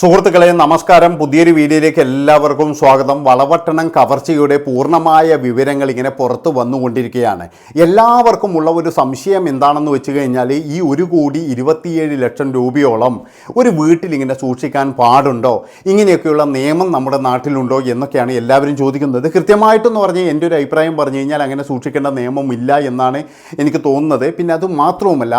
സുഹൃത്തുക്കളെ നമസ്കാരം. പുതിയൊരു വീഡിയോയിലേക്ക് എല്ലാവർക്കും സ്വാഗതം. വളവട്ടണം കവർച്ചയുടെ പൂർണമായ വിവരങ്ങൾ ഇങ്ങനെ പുറത്തു വന്നുകൊണ്ടിരിക്കുകയാണ്. എല്ലാവർക്കും ഉള്ള ഒരു സംശയം എന്താണെന്ന് വെച്ച് കഴിഞ്ഞാൽ ഈ ഒരു കോടി ഇരുപത്തിയേഴ് ലക്ഷം രൂപയോളം ഒരു വീട്ടിൽ ഇങ്ങനെ സൂക്ഷിക്കാൻ പാടുണ്ടോ? ഇങ്ങനെയൊക്കെയുള്ള നിയമം നമ്മുടെ നാട്ടിലുണ്ടോ എന്നൊക്കെയാണ് എല്ലാവരും ചോദിക്കുന്നത്. കൃത്യമായിട്ടെന്ന് പറഞ്ഞ് എന്റെ ഒരു അഭിപ്രായം പറഞ്ഞു കഴിഞ്ഞാൽ അങ്ങനെ സൂക്ഷിക്കേണ്ട നിയമമില്ല എന്നാണ് എനിക്ക് തോന്നുന്നത്. പിന്നെ അത് മാത്രവുമല്ല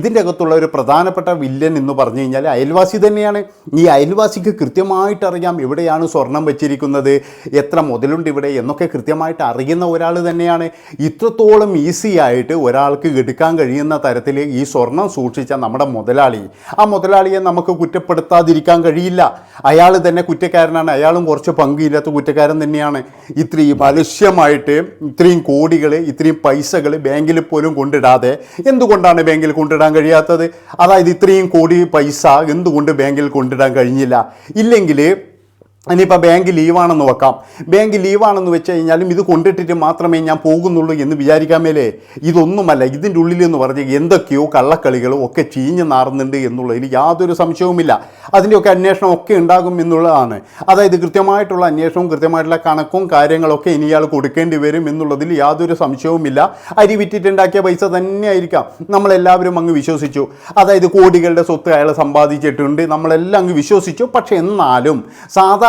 ഇതിന്റെ അകത്തുള്ള ഒരു പ്രധാനപ്പെട്ട വില്ലൻ എന്ന് പറഞ്ഞു കഴിഞ്ഞാൽ അയൽവാസി തന്നെയാണ്. ഈ അയൽവാസിക്ക് കൃത്യമായിട്ട് അറിയാം എവിടെയാണ് സ്വർണം വെച്ചിരിക്കുന്നത് എത്ര മുതലുണ്ട് ഇവിടെ എന്നൊക്കെ കൃത്യമായിട്ട് അറിയുന്ന ഒരാൾ തന്നെയാണ്. ഇത്രത്തോളം ഈസി ആയിട്ട് ഒരാൾക്ക് എടുക്കാൻ കഴിയുന്ന തരത്തിൽ ഈ സ്വർണം സൂക്ഷിച്ച നമ്മുടെ മുതലാളി. ആ മുതലാളിയെ നമുക്ക് കുറ്റപ്പെടുത്താതിരിക്കാൻ കഴിയില്ല. അയാൾ തന്നെ കുറ്റക്കാരനാണ്. അയാളും കുറച്ച് പങ്കില്ലാത്ത കുറ്റക്കാരൻ തന്നെയാണ്. ഇത്രയും അലക്ഷ്യമായിട്ട് ഇത്രയും കോടികൾ ഇത്രയും പൈസകൾ ബാങ്കിൽ പോലും കൊണ്ടിടാതെ എന്തുകൊണ്ടാണ് ബാങ്കിൽ കൊണ്ടിടാൻ കഴിയാത്തത്? അതായത് ഇത്രയും കോടി പൈസ എന്തുകൊണ്ട് ബാങ്കിൽ കൊണ്ടിടാൻ കഴിഞ്ഞില്ല. ഇല്ലെങ്കിൽ ഇനിയിപ്പോൾ ബാങ്ക് ലീവാണെന്ന് വെക്കാം. ബാങ്ക് ലീവാണെന്ന് വെച്ച് കഴിഞ്ഞാലും ഇത് കൊണ്ടിട്ടിട്ട് മാത്രമേ ഞാൻ പോകുന്നുള്ളൂ എന്ന് വിചാരിക്കാൻ മേലേ ഇതൊന്നുമല്ല ഇതിന്റെ ഉള്ളിലെന്ന് പറഞ്ഞ് എന്തൊക്കെയോ കള്ളക്കളികളും ഒക്കെ ചീഞ്ഞ് നാറുന്നുണ്ട് എന്നുള്ളതിൽ യാതൊരു സംശയവുമില്ല. അതിന്റെയൊക്കെ അന്വേഷണം ഒക്കെ ഉണ്ടാകും എന്നുള്ളതാണ്. അതായത് കൃത്യമായിട്ടുള്ള അന്വേഷണവും കൃത്യമായിട്ടുള്ള കണക്കും കാര്യങ്ങളൊക്കെ ഇനി ഇയാൾ കൊടുക്കേണ്ടി വരും എന്നുള്ളതിൽ യാതൊരു സംശയവുമില്ല. അരി വിറ്റിട്ടുണ്ടാക്കിയ പൈസ തന്നെയായിരിക്കാം. നമ്മളെല്ലാവരും അങ്ങ് വിശ്വസിച്ചു. അതായത് കോടികളുടെ സ്വത്ത് അയാൾ സമ്പാദിച്ചിട്ടുണ്ട്. നമ്മളെല്ലാം അങ്ങ് വിശ്വസിച്ചു. പക്ഷെ എന്നാലും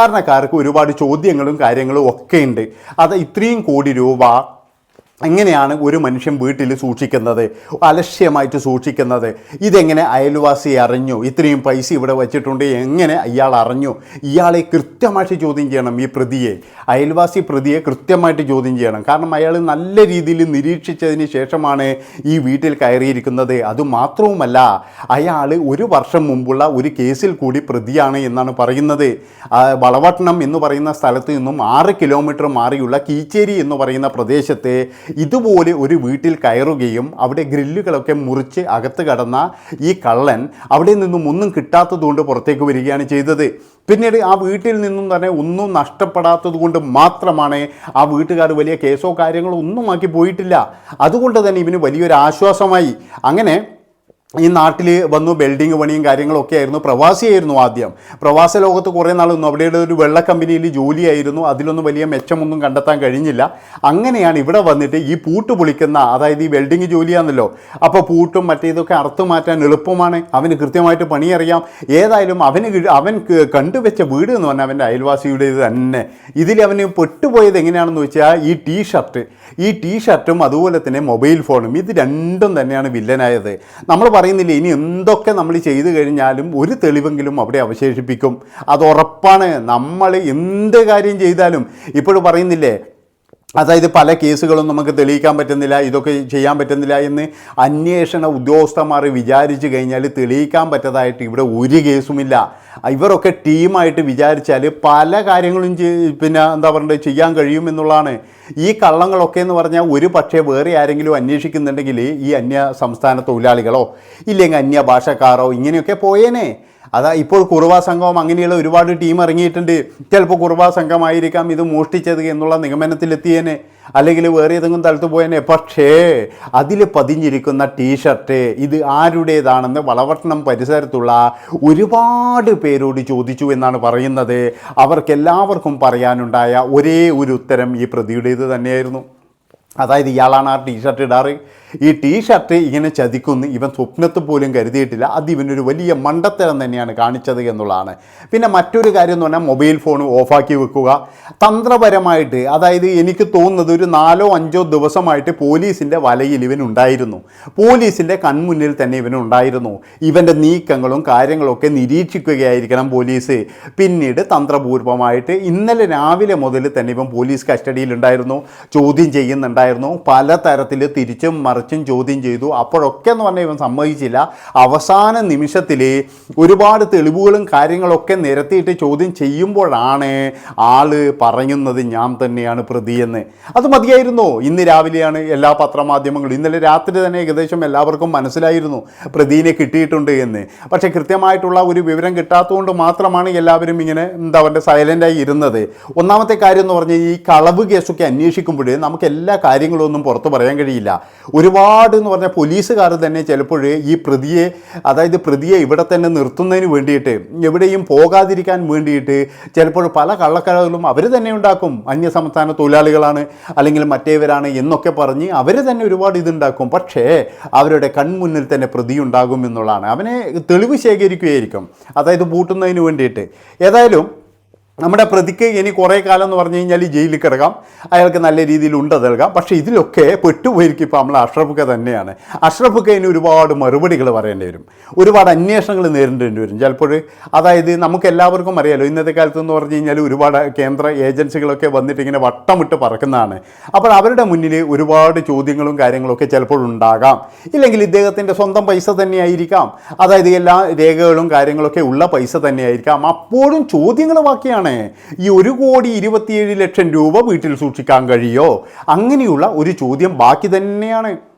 സാധാരണക്കാർക്ക് ഒരുപാട് ചോദ്യങ്ങളും കാര്യങ്ങളും ഒക്കെ ഉണ്ട്. അത് ഇത്രയും കോടി രൂപ എങ്ങനെയാണ് ഒരു മനുഷ്യൻ വീട്ടിൽ സൂക്ഷിക്കുന്നത്? അലക്ഷ്യമായിട്ട് സൂക്ഷിക്കുന്നത്? ഇതെങ്ങനെ അയൽവാസി അറിഞ്ഞു? ഇത്രയും പൈസ ഇവിടെ വച്ചിട്ടുണ്ട്. എങ്ങനെ ഇയാൾ അറിഞ്ഞു? ഇയാളെ കൃത്യമായിട്ട് ചോദ്യം ചെയ്യണം ഈ പ്രതിയെ. അയൽവാസി പ്രതിയെ കൃത്യമായിട്ട് ചോദ്യം ചെയ്യണം. കാരണം അയാൾ നല്ല രീതിയിൽ നിരീക്ഷിച്ചതിന് ശേഷമാണ് ഈ വീട്ടിൽ കയറിയിരിക്കുന്നത്. അതുമാത്രവുമല്ല അയാൾ ഒരു വർഷം മുമ്പുള്ള ഒരു കേസിൽ കൂടി പ്രതിയാണ് എന്നാണ് പറയുന്നത്. വളവട്ടണം എന്ന് പറയുന്ന സ്ഥലത്ത് നിന്നും ആറ് കിലോമീറ്റർ മാറിയുള്ള കീച്ചേരി എന്ന് പറയുന്ന പ്രദേശത്തെ ഇതുപോലെ ഒരു വീട്ടിൽ കയറുകയും അവിടെ ഗ്രില്ലുകളൊക്കെ മുറിച്ച് അകത്ത് കടന്ന ഈ കള്ളൻ അവിടെ നിന്നും ഒന്നും കിട്ടാത്തതുകൊണ്ട് പുറത്തേക്ക് വരികയാണ് ചെയ്തത്. പിന്നീട് ആ വീട്ടിൽ നിന്നും തന്നെ ഒന്നും നഷ്ടപ്പെടാത്തതുകൊണ്ട് മാത്രമാണ് ആ വീട്ടുകാർ വലിയ കേസോ കാര്യങ്ങളോ ഒന്നും ആക്കി പോയിട്ടില്ല. അതുകൊണ്ട് തന്നെ ഇവന് വലിയൊരു ആശ്വാസമായി. അങ്ങനെ ഈ നാട്ടിൽ വന്നു ബിൽഡിംഗ് പണിയും കാര്യങ്ങളൊക്കെ ആയിരുന്നു. പ്രവാസിയായിരുന്നു ആദ്യം. പ്രവാസ ലോകത്ത് കുറേ നാൾ നിന്നു. അവിടെ ഒരു വെള്ള കമ്പനിയിൽ ജോലിയായിരുന്നു. അതിലൊന്നും വലിയ മെച്ചമൊന്നും കണ്ടെത്താൻ കഴിഞ്ഞില്ല. അങ്ങനെയാണ് ഇവിടെ വന്നിട്ട് ഈ പൂട്ട് പൊളിക്കുന്ന അതായത് ഈ വെൽഡിങ് ജോലിയാണല്ലോ. അപ്പോൾ പൂട്ടും മറ്റേതൊക്കെ അറുത്തു മാറ്റാൻ എളുപ്പമാണ്. അവന് കൃത്യമായിട്ട് പണിയറിയാം. ഏതായാലും അവന് അവൻ കണ്ടുവെച്ച വീട് എന്ന് പറഞ്ഞാൽ അവന്റെ അയൽവാസിയുടേത് തന്നെ. ഇതിൽ അവന് പെട്ടുപോയത് എങ്ങനെയാണെന്ന് വെച്ചാൽ ഈ ടീ ഷർട്ട് ഈ ടീ ഷർട്ടും അതുപോലെ തന്നെ മൊബൈൽ ഫോണും ഇത് രണ്ടും തന്നെയാണ് വില്ലനായത്. നമ്മൾ പറയുന്നില്ലേ? ഇനി എന്തൊക്കെ നമ്മൾ ചെയ്തു കഴിഞ്ഞാലും ഒരു തെളിവെങ്കിലും അവിടെ അവശേഷിപ്പിക്കും. അത് ഉറപ്പാണ്. നമ്മൾ എന്ത് കാര്യം ചെയ്താലും ഇപ്പോഴും പറയുന്നില്ലേ അതായത് പല കേസുകളും നമുക്ക് തെളിയിക്കാൻ പറ്റുന്നില്ല ഇതൊക്കെ ചെയ്യാൻ പറ്റുന്നില്ല എന്ന് അന്വേഷണ ഉദ്യോഗസ്ഥന്മാർ വിചാരിച്ചു കഴിഞ്ഞാൽ തെളിയിക്കാൻ പറ്റതായിട്ട് ഇവിടെ ഒരു കേസുമില്ല. ഇവരൊക്കെ ടീമായിട്ട് വിചാരിച്ചാൽ പല കാര്യങ്ങളും പിന്നെ എന്താ പറയുക ചെയ്യാൻ കഴിയുമെന്നുള്ളതാണ് ഈ കള്ളങ്ങളൊക്കെ എന്ന് പറഞ്ഞാൽ ഒരു പക്ഷേ വേറെ ആരെങ്കിലും അന്വേഷിക്കുന്നുണ്ടെങ്കിൽ ഈ അന്യ സംസ്ഥാന തൊഴിലാളികളോ ഇല്ലെങ്കിൽ അന്യ ഭാഷക്കാരോ ഇങ്ങനെയൊക്കെ പോയേനെ. അതാ ഇപ്പോൾ കുറുവാ സംഘവും അങ്ങനെയുള്ള ഒരുപാട് ടീം ഇറങ്ങിയിട്ടുണ്ട്. ചിലപ്പോൾ കുറുവാ സംഘമായിരിക്കാം ഇത് മോഷ്ടിച്ചത് എന്നുള്ള നിഗമനത്തിലെത്തിയേനെ. അല്ലെങ്കിൽ വേറെ ഏതെങ്കിലും തലത്ത് പോയേനെ. പക്ഷേ അതിൽ പതിഞ്ഞിരിക്കുന്ന ടീഷർട്ട് ഇത് ആരുടേതാണെന്ന് വളവട്ടണം പരിസരത്തുള്ള ഒരുപാട് പേരോട് ചോദിച്ചു എന്നാണ് പറയുന്നത്. അവർക്കെല്ലാവർക്കും പറയാനുണ്ടായ ഒരേ ഒരു ഉത്തരം ഈ പ്രതിയുടേത് തന്നെയായിരുന്നു. അതായത് ഇയാളാണ് ആ ടീഷർട്ട് ഇടാറ്. ഈ ടീഷർട്ട് ഇങ്ങനെ ചതിക്കുന്നു ഇവൻ സ്വപ്നത്തിൽ പോലും കരുതിയിട്ടില്ല. അത് ഇവനൊരു വലിയ മണ്ടത്തരം തന്നെയാണ് കാണിച്ചത് എന്നുള്ളതാണ്. പിന്നെ മറ്റൊരു കാര്യം എന്ന് പറഞ്ഞാൽ മൊബൈൽ ഫോൺ ഓഫാക്കി വെക്കുക. തന്ത്രപരമായിട്ട് അതായത് എനിക്ക് തോന്നുന്നത് ഒരു നാലോ അഞ്ചോ ദിവസമായിട്ട് പോലീസിന്റെ വലയിൽ ഇവൻ ഉണ്ടായിരുന്നു. പോലീസിന്റെ കൺമുന്നിൽ തന്നെ ഇവൻ ഉണ്ടായിരുന്നു. ഇവന്റെ നീക്കങ്ങളും കാര്യങ്ങളൊക്കെ നിരീക്ഷിക്കുകയായിരിക്കണം പോലീസ്. പിന്നീട് തന്ത്രപൂർവമായിട്ട് ഇന്നലെ രാവിലെ മുതൽ തന്നെ ഇവൻ പോലീസ് കസ്റ്റഡിയിലുണ്ടായിരുന്നു ചോദ്യം ചെയ്യുന്നുണ്ടായിരുന്നു. പലതരത്തിൽ തിരിച്ചും മറിച്ചും ചോദ്യം ചെയ്തു. അപ്പോഴൊക്കെ എന്ന് പറഞ്ഞാൽ ഇവൻ സമ്മതിച്ചില്ല. അവസാന നിമിഷത്തിൽ ഒരുപാട് തെളിവുകളും കാര്യങ്ങളൊക്കെ നിരത്തിയിട്ട് ചോദ്യം ചെയ്യുമ്പോഴാണ് ആൾ പറയുന്നത് ഞാൻ തന്നെയാണ് പ്രതിയെന്ന്. അത് മതിയായിരുന്നു? ഇന്ന് രാവിലെയാണ് എല്ലാ പത്രമാധ്യമങ്ങളും ഇന്നലെ രാത്രി തന്നെ ഏകദേശം എല്ലാവർക്കും മനസ്സിലായിരുന്നു പ്രതിനെ കിട്ടിയിട്ടുണ്ട് എന്ന്. പക്ഷേ കൃത്യമായിട്ടുള്ള ഒരു വിവരം കിട്ടാത്തതുകൊണ്ട് മാത്രമാണ് എല്ലാവരും ഇങ്ങനെ എന്താ പറയുക സൈലന്റായി ഇരുന്നത്. ഒന്നാമത്തെ കാര്യം എന്ന് പറഞ്ഞാൽ ഈ കളവ് കേസൊക്കെ അന്വേഷിക്കുമ്പോൾ നമുക്ക് എല്ലാ കാര്യങ്ങളും ഒന്നും പുറത്തു പറയാൻ കഴിയില്ല. ഒരു ഒരുപാട് എന്ന് പറഞ്ഞാൽ പോലീസുകാർ തന്നെ ചിലപ്പോൾ ഈ പ്രതിയെ അതായത് പ്രതിയെ ഇവിടെ തന്നെ നിർത്തുന്നതിന് വേണ്ടിയിട്ട് എവിടെയും പോകാതിരിക്കാൻ വേണ്ടിയിട്ട് ചിലപ്പോൾ പല കള്ളക്കടകളും അവർ തന്നെ ഉണ്ടാക്കും. അന്യ അന്യസംസ്ഥാന തൊഴിലാളികളാണ് അല്ലെങ്കിൽ മറ്റേവരാണ് എന്നൊക്കെ പറഞ്ഞ് അവർ തന്നെ ഒരുപാട് ഇതുണ്ടാക്കും. പക്ഷേ അവരുടെ കൺമുന്നിൽ തന്നെ പ്രതി ഉണ്ടാകും എന്നുള്ളതാണ്. അവനെ തെളിവ് ശേഖരിക്കുകയായിരിക്കും. അതായത് പൂട്ടുന്നതിന് വേണ്ടിയിട്ട്. ഏതായാലും നമ്മുടെ പ്രതിക്ക് ഇനി കുറേ കാലം എന്ന് പറഞ്ഞു കഴിഞ്ഞാൽ ജയിലിൽ കിടക്കാം. അയാൾക്ക് നല്ല രീതിയിൽ ഉണ്ട് നൽകാം. പക്ഷേ ഇതിലൊക്കെ പെട്ടുപോയിരിക്കും ഇപ്പോൾ നമ്മൾ അഷ്റഫൊക്കെ തന്നെയാണ്. അഷ്റഫൊക്കെ ഇനി ഒരുപാട് മറുപടികൾ പറയേണ്ടി വരും. ഒരുപാട് അന്വേഷണങ്ങൾ നേരിടേണ്ടി വരും. ചിലപ്പോൾ അതായത് നമുക്ക് എല്ലാവർക്കും അറിയാലോ ഇന്നത്തെ കാലത്ത് എന്ന് പറഞ്ഞു കഴിഞ്ഞാൽ ഒരുപാട് കേന്ദ്ര ഏജൻസികളൊക്കെ വന്നിട്ട് ഇങ്ങനെ വട്ടമിട്ട് പറക്കുന്നതാണ്. അപ്പോൾ അവരുടെ മുന്നിൽ ഒരുപാട് ചോദ്യങ്ങളും കാര്യങ്ങളൊക്കെ ചിലപ്പോൾ ഉണ്ടാകാം. ഇല്ലെങ്കിൽ ഇദ്ദേഹത്തിന്റെ സ്വന്തം പൈസ തന്നെയായിരിക്കാം. അതായത് എല്ലാ രേഖകളും കാര്യങ്ങളൊക്കെ ഉള്ള പൈസ തന്നെയായിരിക്കാം. അപ്പോഴും ചോദ്യങ്ങൾ ബാക്കിയാണ്. ഈ ഒരു കോടി ഇരുപത്തിയേഴ് ലക്ഷം രൂപ വീട്ടിൽ സൂക്ഷിക്കാൻ കഴിയോ? അങ്ങനെയുള്ള ഒരു ചോദ്യം ബാക്കി തന്നെയാണ്.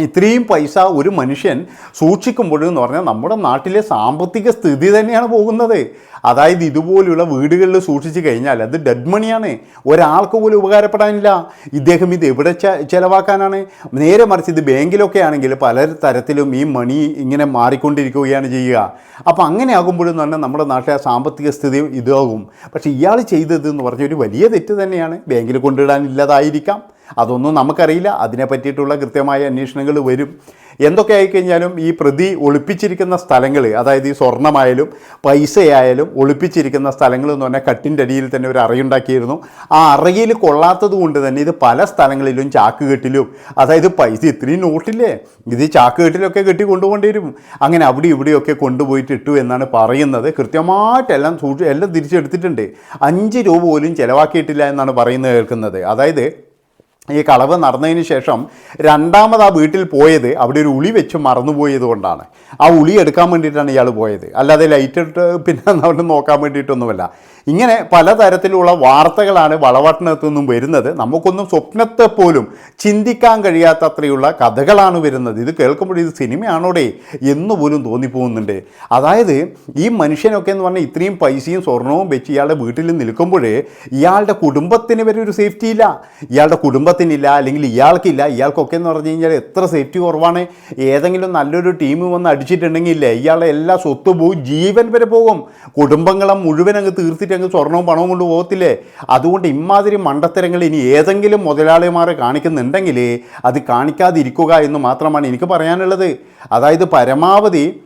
ഇത്രയും പൈസ ഒരു മനുഷ്യൻ സൂക്ഷിക്കുമ്പോഴെന്ന് പറഞ്ഞാൽ നമ്മുടെ നാട്ടിലെ സാമ്പത്തിക സ്ഥിതി തന്നെയാണ് പോകുന്നത്. അതായത് ഇതുപോലുള്ള വീടുകളിൽ സൂക്ഷിച്ചു കഴിഞ്ഞാൽ അത് ഡെഡ് മണിയാണ് ഒരാൾക്ക് പോലും ഉപകാരപ്പെടാനില്ല. ഇദ്ദേഹം ഇത് എവിടെ ചിലവാക്കാനാണ്? നേരെ മറിച്ച് ഇത് ബാങ്കിലൊക്കെ ആണെങ്കിൽ പല തരത്തിലും ഈ മണി ഇങ്ങനെ മാറിക്കൊണ്ടിരിക്കുകയാണ് ചെയ്യുക. അപ്പോൾ അങ്ങനെ ആകുമ്പോഴെന്ന് പറഞ്ഞാൽ നമ്മുടെ നാട്ടിലെ സാമ്പത്തിക സ്ഥിതി ഇതാകും. പക്ഷേ ഇയാൾ ചെയ്തത് എന്ന് പറഞ്ഞാൽ ഒരു വലിയ തെറ്റ് തന്നെയാണ്. ബാങ്കിൽ കൊണ്ടിടാനില്ലതായിരിക്കാം അതൊന്നും നമുക്കറിയില്ല. അതിനെ പറ്റിയിട്ടുള്ള കൃത്യമായ അന്വേഷണങ്ങൾ വരും. എന്തൊക്കെ ആയിക്കഴിഞ്ഞാലും ഈ പ്രതി ഒളിപ്പിച്ചിരിക്കുന്ന സ്ഥലങ്ങൾ അതായത് ഈ സ്വർണമായാലും പൈസയായാലും ഒളിപ്പിച്ചിരിക്കുന്ന സ്ഥലങ്ങൾ എന്ന് പറഞ്ഞാൽ കട്ടിന്റെ അടിയിൽ തന്നെ ഒരു അറയുണ്ടാക്കിയിരുന്നു. ആ അറയിൽ കൊള്ളാത്തത് കൊണ്ട് തന്നെ ഇത് പല സ്ഥലങ്ങളിലും ചാക്ക് കെട്ടിലും അതായത് പൈസ ഇത്രയും നോട്ടില്ലേ? ഇത് ചാക്ക് കെട്ടിലൊക്കെ കെട്ടി കൊണ്ടുപോകേണ്ടി വരും അങ്ങനെ അവിടെ ഇവിടെയൊക്കെ കൊണ്ടുപോയിട്ട് ഇട്ടു എന്നാണ് പറയുന്നത്. കൃത്യമായിട്ടെല്ലാം സൂക്ഷി എല്ലാം തിരിച്ചെടുത്തിട്ടുണ്ട്. അഞ്ച് രൂപ പോലും ചിലവാക്കിയിട്ടില്ല എന്നാണ് പറയുന്നത് കേൾക്കുന്നത്. അതായത് ഈ കളവ് നടന്നതിന് ശേഷം രണ്ടാമത് ആ വീട്ടിൽ പോയത് അവിടെ ഒരു ഉളി വെച്ച് മറന്നുപോയത് കൊണ്ടാണ്. ആ ഉളി എടുക്കാൻ വേണ്ടിയിട്ടാണ് ഇയാൾ പോയത്. അല്ലാതെ ലൈറ്റ് ഇട്ട് പിന്നെ അവിടെ നോക്കാൻ വേണ്ടിയിട്ടൊന്നുമല്ല. ഇങ്ങനെ പലതരത്തിലുള്ള വാർത്തകളാണ് വളവട്ടണത്തു നിന്നും വരുന്നത്. നമുക്കൊന്നും സ്വപ്നത്തെ പോലും ചിന്തിക്കാൻ കഴിയാത്തത്രയുള്ള കഥകളാണ് വരുന്നത്. ഇത് കേൾക്കുമ്പോൾ ഇത് സിനിമയാണോടെ എന്ന് പോലും തോന്നിപ്പോകുന്നുണ്ട്. അതായത് ഈ മനുഷ്യനൊക്കെ എന്ന് പറഞ്ഞാൽ ഇത്രയും പൈസയും സ്വർണവും വെച്ച് ഇയാളുടെ വീട്ടിൽ നിൽക്കുമ്പോൾ ഇയാളുടെ കുടുംബത്തിന് വരെ ഒരു സേഫ്റ്റി ഇല്ല. ഇയാളുടെ കുടുംബത്തിനില്ല അല്ലെങ്കിൽ ഇയാൾക്കില്ല. ഇയാൾക്കൊക്കെ എന്ന് പറഞ്ഞു കഴിഞ്ഞാൽ എത്ര സേഫ്റ്റി കുറവാണ്. ഏതെങ്കിലും നല്ലൊരു ടീം വന്ന് അടിച്ചിട്ടുണ്ടെങ്കിൽ ഇല്ലേ? ഇയാളുടെ എല്ലാ സ്വത്ത് പോകും ജീവൻ വരെ പോകും. കുടുംബങ്ങളെ മുഴുവൻ അങ്ങ് തീർത്തിട്ട് അങ്ങ് സ്വർണവും പണവും കൊണ്ട് പോകത്തില്ലേ? അതുകൊണ്ട് ഇമാതിരി മണ്ടത്തരങ്ങൾ ഇനി ഏതെങ്കിലും മുതലാളിമാരെ കാണിക്കുന്നുണ്ടെങ്കിൽ അത് കാണിക്കാതിരിക്കുക എന്ന് മാത്രമാണ് എനിക്ക് പറയാനുള്ളത്. അതായത് പരമാവധി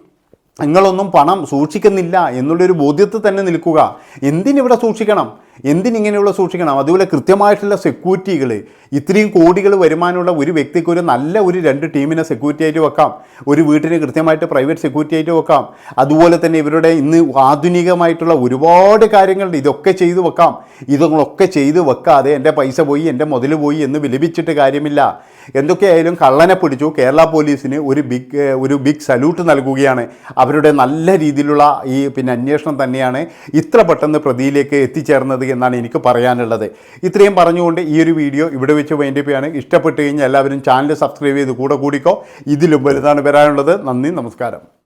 നിങ്ങളൊന്നും പണം സൂക്ഷിക്കുന്നില്ല എന്നുള്ളൊരു ബോധ്യത്തിൽ തന്നെ നിൽക്കുക. എന്തിനിവിടെ സൂക്ഷിക്കണം? എന്തിനിങ്ങനെയുള്ള സൂക്ഷിക്കണം? അതുപോലെ കൃത്യമായിട്ടുള്ള സെക്യൂരിറ്റികൾ ഇത്രയും കോടികൾ വരുമാനമുള്ള ഒരു വ്യക്തിക്ക് ഒരു നല്ല ഒരു രണ്ട് ടീമിനെ സെക്യൂരിറ്റി ആയിട്ട് വെക്കാം. ഒരു വീട്ടിന് കൃത്യമായിട്ട് പ്രൈവറ്റ് സെക്യൂരിറ്റി ആയിട്ട് വെക്കാം. അതുപോലെ തന്നെ ഇവരുടെ ഇന്ന് ആധുനികമായിട്ടുള്ള ഒരുപാട് കാര്യങ്ങൾ ഇതൊക്കെ ചെയ്തു വെക്കാം. ഇതൊക്കെ ചെയ്തു വെക്കാതെ എന്റെ പൈസ പോയി എന്റെ മുതൽ പോയി എന്ന് വിലപിച്ചിട്ട് കാര്യമില്ല. എന്തൊക്കെയായാലും കള്ളനെ പിടിച്ചു കേരള പോലീസിന് ഒരു ബിഗ് ഒരു ബിഗ് സല്യൂട്ട് നൽകുകയാണ്. അവരുടെ നല്ല രീതിയിലുള്ള ഈ പിന്നെ അന്വേഷണം തന്നെയാണ് ഇത്ര പെട്ടെന്ന് പ്രതിയിലേക്ക് എത്തിച്ചേർന്നത് എന്നാണ് എനിക്ക് പറയാനുള്ളത്. ഇത്രയും പറഞ്ഞുകൊണ്ട് ഈ ഒരു വീഡിയോ ഇവിടെ വെച്ച് വേണ്ടിപ്പോയാണ് ഇഷ്ടപ്പെട്ട് കഴിഞ്ഞാൽ എല്ലാവരും ചാനൽ സബ്സ്ക്രൈബ് ചെയ്ത് കൂടെ കൂടിക്കോ. ഇതിലും വലുതാണ് വരാനുള്ളത്. നന്ദി നമസ്കാരം.